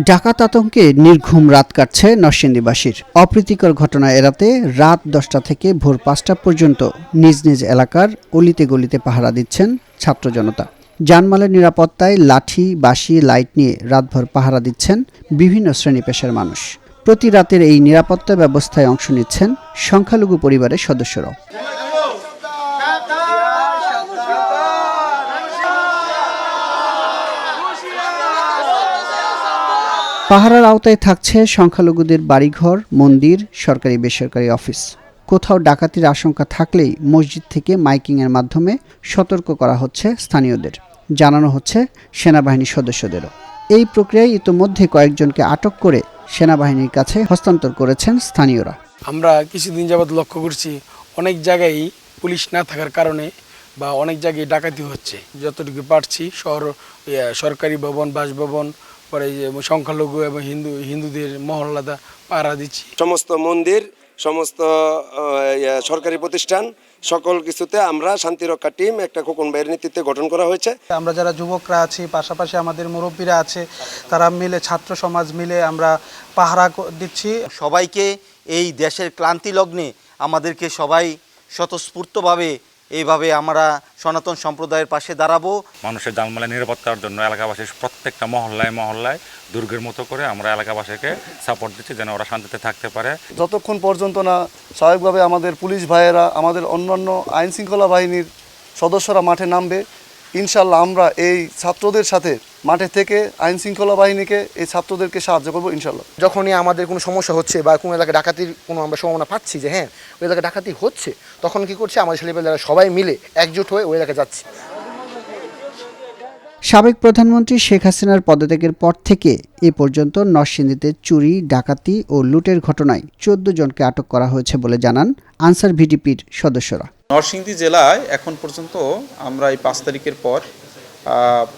ডাকাত আতঙ্কে নির্ঘুম রাত কাটছে নরসিংদীবাসীর। অপ্রীতিকর ঘটনা এড়াতে রাত দশটা থেকে ভোর পাঁচটা পর্যন্ত নিজ নিজ এলাকার অলিতে গলিতে পাহারা দিচ্ছেন ছাত্র জনতা। জানমালের নিরাপত্তায় লাঠি, বাঁশি, লাইট নিয়ে রাতভর পাহারা দিচ্ছেন বিভিন্ন শ্রেণি পেশার মানুষ। প্রতি রাতের এই নিরাপত্তা ব্যবস্থায় অংশ নিচ্ছেন সংখ্যালঘু পরিবারের সদস্যরাও। পাহারার আওতায় থাকছে সংখ্যালঘুদের বাড়িঘর, মন্দির, সরকারি, বেসরকারি অফিস। কোথাও ডাকাতির আশঙ্কা থাকলেই মসজিদ থেকে মাইকিংয়ের মাধ্যমে সতর্ক করা হচ্ছে স্থানীয়দের। জানানো হচ্ছে সেনাবাহিনীর সদস্যদেরও। এই প্রক্রিয়ায় ইতোমধ্যে কয়েকজনকে আটক করে সেনাবাহিনীর কাছে হস্তান্তর করেছেন স্থানীয়রা। আমরা কিছুদিন যাবৎ লক্ষ্য করছি, অনেক জায়গায় পুলিশ না থাকার কারণে বা অনেক জায়গায় ডাকাতি হচ্ছে। যতটুকু পারছি শহর সরকারি ভবন, বাসভবন পরে এই যে সংখ্যালঘু এবং হিন্দু হিন্দুদের মহল্লাদা পাহারা দিচ্ছি। সমস্ত মন্দির সমস্ত সরকারি প্রতিষ্ঠান সকল কিছুতে আমরা শান্তিরক্ষা টিম একটা খোকন ভাইয়ের নেতৃত্বে গঠন করা হয়েছে। আমরা যারা যুবকরা আছি পাশাপাশি আমাদের মুরব্বীরা আছে তারা মিলে ছাত্র সমাজ মিলে আমরা পাহারা দিচ্ছি। সবাইকে এই দেশের ক্লান্তি লগ্নে আমাদেরকে সবাই স্বতঃস্ফূর্তভাবে এইভাবে আমরা সনাতন সম্প্রদায়ের পাশে দাঁড়াবো। মানুষের জানমালের নিরাপত্তার জন্য এলাকাবাসীর প্রত্যেকটা মহল্লায় মহল্লায় দুর্গের মতো করে আমরা এলাকাবাসীকে সাপোর্ট দিচ্ছি যেন ওরা শান্তিতে থাকতে পারে। যতক্ষণ পর্যন্ত না স্বাভাবিকভাবে আমাদের পুলিশ ভাইয়েরা আমাদের অন্যান্য আইন শৃঙ্খলা বাহিনীর সদস্যরা মাঠে নামবে ইনশাল্লাহ আমরা এই ছাত্রদের সাথে মাঠে থেকে আইন শৃঙ্খলা বাহিনীকে এই ছাত্রদেরকে সাহায্য করব ইনশাল্লাহ যখনই আমাদের কোনো সমস্যা হচ্ছে বা কোনো এলাকায় ডাকাতির কোনো আমরা সম্ভাবনা পাচ্ছি যে হ্যাঁ ওই এলাকায় ডাকাতি হচ্ছে, তখন কি করছে? আমাদের ছেলেপেলেরা সবাই মিলে একজোট হয়ে ওই এলাকায় যাচ্ছে। সাবেক প্রধানমন্ত্রী শেখ হাসিনার পদত্যাগের পর থেকে এ পর্যন্ত নরসিংদীতে চুরি, ডাকাতি ও লুটের ঘটনায় চোদ্দ জনকে আটক করা হয়েছে বলে জানান আনসার ভিডিপির সদস্যরা। নরসিংদী জেলায় এখন পর্যন্ত আমরা এই পাঁচ তারিখের পর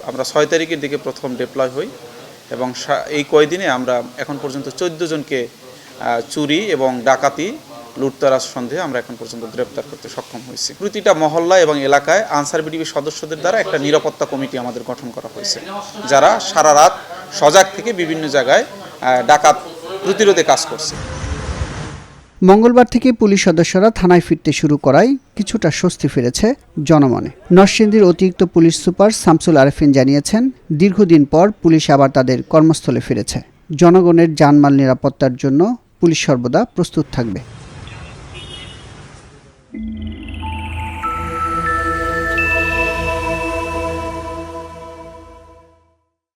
আমরা ছয় তারিখের দিকে প্রথম ডিপ্লয় হই এবং এই কয়দিনে আমরা এখন পর্যন্ত চোদ্দ জনকে চুরি এবং ডাকাতি লুটতরাজ সন্দেহে আমরা এখন পর্যন্ত গ্রেপ্তার করতে সক্ষম হয়েছি। প্রতিটা মহল্লা এবং এলাকায় আনসার বিডিবি সদস্যদের দ্বারা একটা নিরাপত্তা কমিটি আমাদের গঠন করা হয়েছে, যারা সারা রাত সজাগ থেকে বিভিন্ন জায়গায় ডাকাত প্রতিরোধে কাজ করছে। মঙ্গলবার থেকে পুলিশ সদস্যরা থানায় ফিরতে শুরু করায় কিছুটা স্বস্তি ফিরেছে জনমনে। নরসিংদীর অতিরিক্ত পুলিশ সুপার শামসুল আরেফিন জানিয়েছেন, দীর্ঘদিন পর পুলিশ আবার তাদের কর্মস্থলে ফিরেছে। জনগণের জানমাল নিরাপত্তার জন্য পুলিশ সর্বদা প্রস্তুত থাকবে।